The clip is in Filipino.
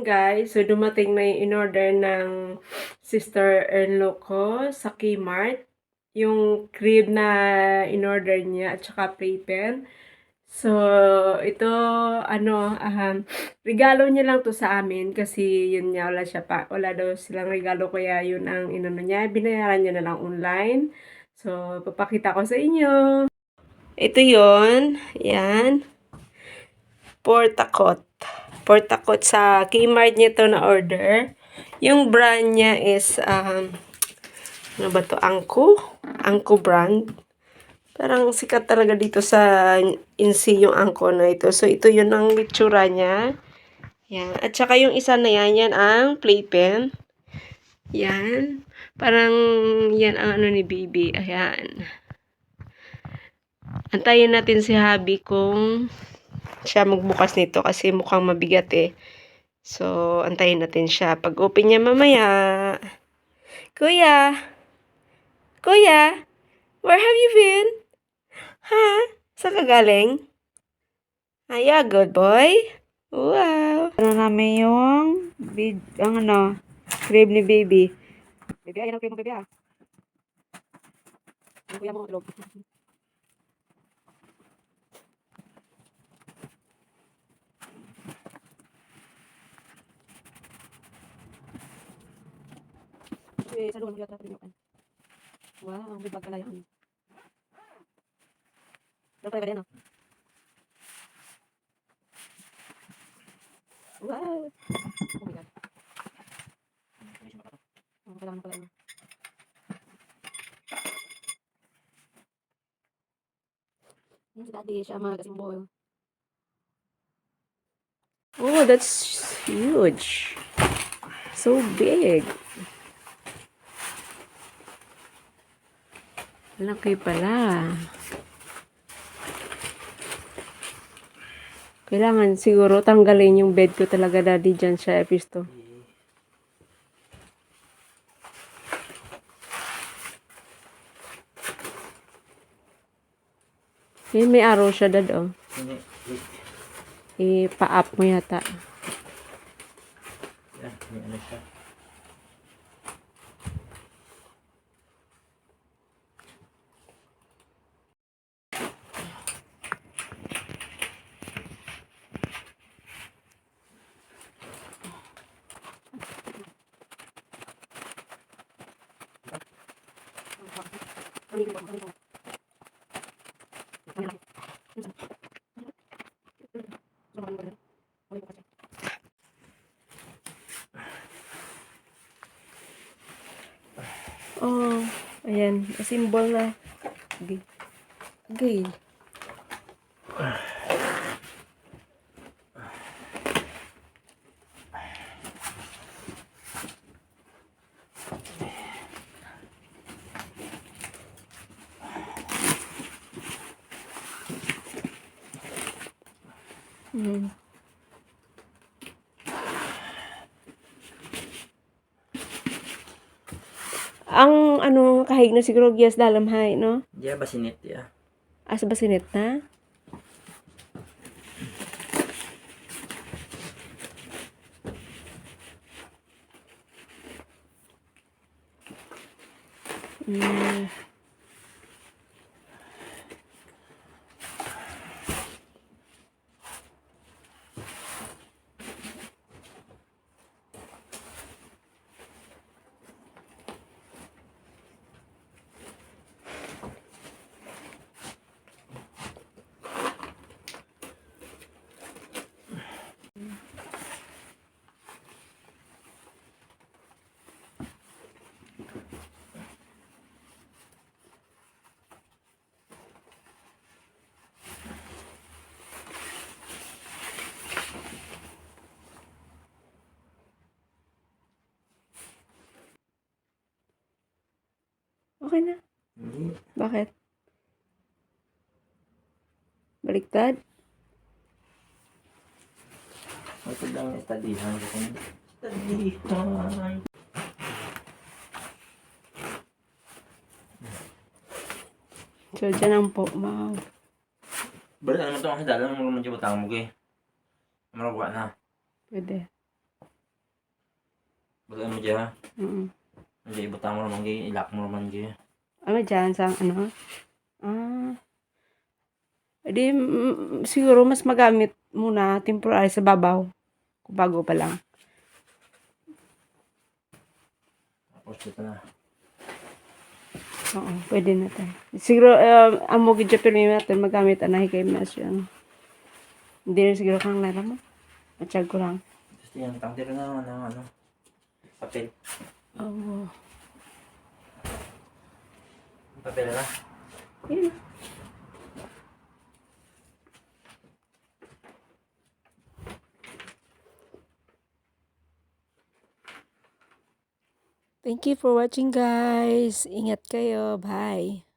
guys, so dumating na yung in-order ng sister-in-law ko sa Kmart. Yung crib na in-order niya at saka playpen. So, ito, ano, um, regalo niya lang to sa amin kasi yun niya, wala siya pa, wala daw silang regalo kaya yun ang inano niya, binayaran niya na lang online. So, papakita ko sa inyo. Ito yon yan. Portakot. Portakot sa Kmart niya to na order. Yung brand niya is, um, ano ba to? Angko? Angko brand. Parang sikat talaga dito sa Insi yung angko na ito. So, ito yun ang itsura niya. Yan. At saka yung isa na yan, yan ang playpen. Yan. Parang yan ang ano ni Bibi. Ayan. Antayin natin si Habi kung siya magbukas nito kasi mukhang mabigat eh. So, antayin natin siya. Pag open niya mamaya. Kuya! Kuya! Where have you been? Ha? Saan ka galing? Ay, yeah, good boy. Wow. Ano namin yung, vid, ang ano, crib ni baby. Baby, ayan ang crib mo, baby ah. Ang kuya mo, tulog. Eh, sa luwan yata yung Wow, ang bibag pala yan. Daw pala ba din, no? Wow! Oh my God. Oh, kailangan na pala yun. Yan si daddy, siya mag-asimbol. Oh, that's huge. So big. Laki pala. Kailangan siguro tanggalin yung bed ko talaga daddy dyan sa episto. Eh, may araw siya dad oh. Hindi. I-pa-up mo yata. Yan, may ano siya. Oh, ayan. Symbol na. Okay. Okay. Hmm. Ang ano kahig na siguro gias dalamhay no? Diya ba sinit ya? Asa ba sinet na? Mm. Okay na. Hindi. Bakit? Baliktad? Ito lang yung studyhan ko. Studyhan. So, dyan ang po, ma. Berat naman ito ang dalang mo naman dyan butang mo kay. Marawa na. Pwede. Basta mo dyan ha. Mm. Hindi, ibutang mo naman dyan. Ilak mo naman dyan. Ano dyan sa ano? Ah. Edi, mm, siguro mas magamit muna temporary sa babaw. Kung bago pa lang. Tapos dito na. Oo, pwede na tayo. Siguro, um, amo gid pero natin magamit anahi kay mas yun. Hindi rin siguro kang nara mo. Matsyag ko lang. Tapos yan, tangtiro na ng ano. Papel. Oo. Papel na. Thank you for watching guys. Ingat kayo. Bye.